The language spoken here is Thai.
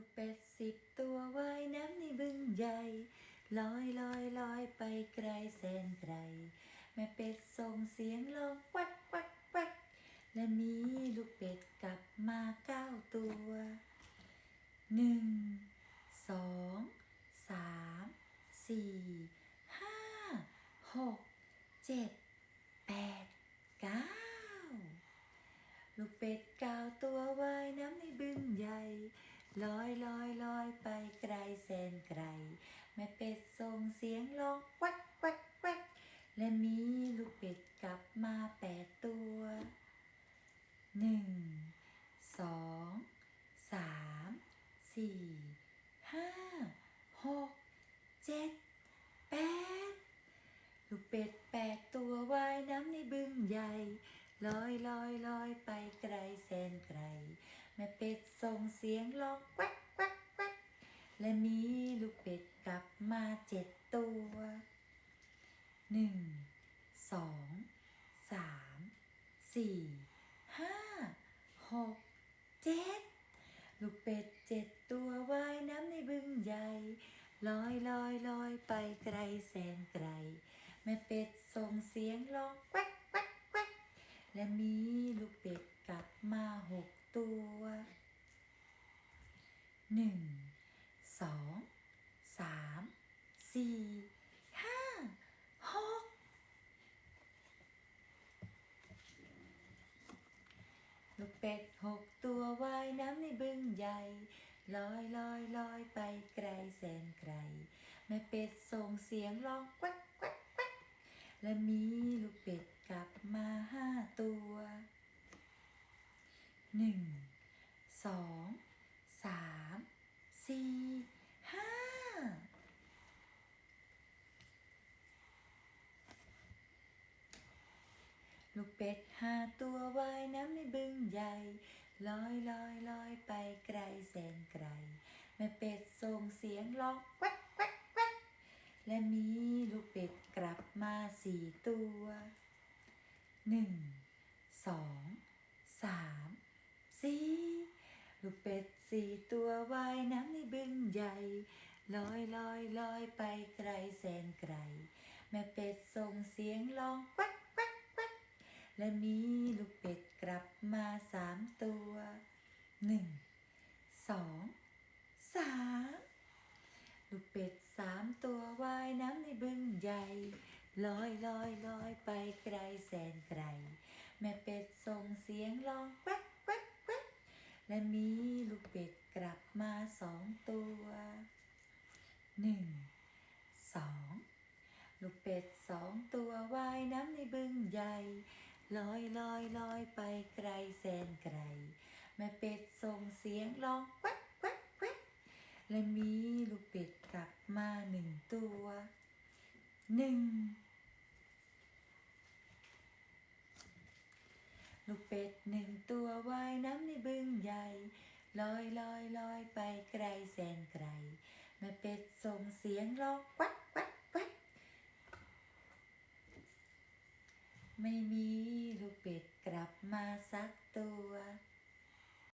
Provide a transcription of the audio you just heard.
ลูกเป็ดสิบตัวว่ายน้ำในบึงใหญ่ลอยลอยลอยไปไกลแสนไกล แม่เป็ดส่งเสียงร้องแวักแวักแวักและมีลูกเป็ดกลับมาเก้าตัวหนึ่งสองสามสี่ห้าหกเจ็ดแปดเก้าลูกเป็ดเก้าตัว ลอยลอยลอยไปไกลแสนไกล แม่เป็ดส่งเสียงร้องแวักแวักแวักและมีลูกเป็ดกลับมาแปดตัวหนึ่งสองสามสี่ห้าหกเจ็ดแปดลูกเป็ดแปดตัวว่ายน้ำในบึงใหญ่ลอยลอยลอยไปไกลแสนไกล ม่เป็ดส่งเสียงร้องแวักแวักแวักและมีลูกเป็ดกลับมาเจ็ดตัวหนึ่งสองสามสี่ห้าหกเจ็ดลูกเป็ดเจ็ดตัวว่ายน้ำในบึงใหญ่ลอยลอยลอยไปไกลแสนไกล แม่เป็ดส่งเสียงร้องแวักแวักแวักและมีลูกเป็ดกลับมาหก ตัวหนึ่งสองสามสี่ห้าหกลูกเป็ดหกตัวว่ายน้ำในบึงใหญ่ ลอยลอยลอยไปไกลแสนไกล แม่เป็ดส่งเสียงร้องแวักแวักแวักและมีลูกเป็ดกลับมาห้าตัว หนึ่งสองสามสี่ห้าลูกเป็ดห้าตัวว่ายน้ำในบึงใหญ่ลอยลอยลอยไปไกลแสนไกล แม่เป็ดส่งเสียงร้องแวักแวักแวักและมีลูกเป็ดกลับมาสี่ตัวหนึ่งสองสาม สีลูกเป็ดสี่ตัวว่ายน้ำในบึงใหญ่ลอยลอยลอยไปไกลแสนไกล แม่เป็ดส่งเสียงร้องแวักแวักแวักและมีลูกเป็ดกลับมาสามตัวหนึ่งสองสามลูกเป็ดสามตัวว่ายน้ำในบึงใหญ่ลอยลอยลอยไปไกลแสนไกล แม่เป็ดส่งเสียงร้องแกแวักแวัก และมีลูกเป็ดกลับมาสองตัวหนึ่งสองลูกเป็ดสองตัวว่ายน้ำในบึงใหญ่ลอยลอยลอยไปไกลแสนไกล แม่เป็ดส่งเสียงร้องแควกแวักแวักและมีลูกเป็ดกลับมาหนึ่งตัวหนึ่งลูกเป็ด ว่ายน้ำในบึงใหญ่ ลอยลอยลอยไปไกลแสนไกล แม่เป็ดส่งเสียงร้องแวักแวักแวักไม่มีลูกเป็ดกลับมาสัก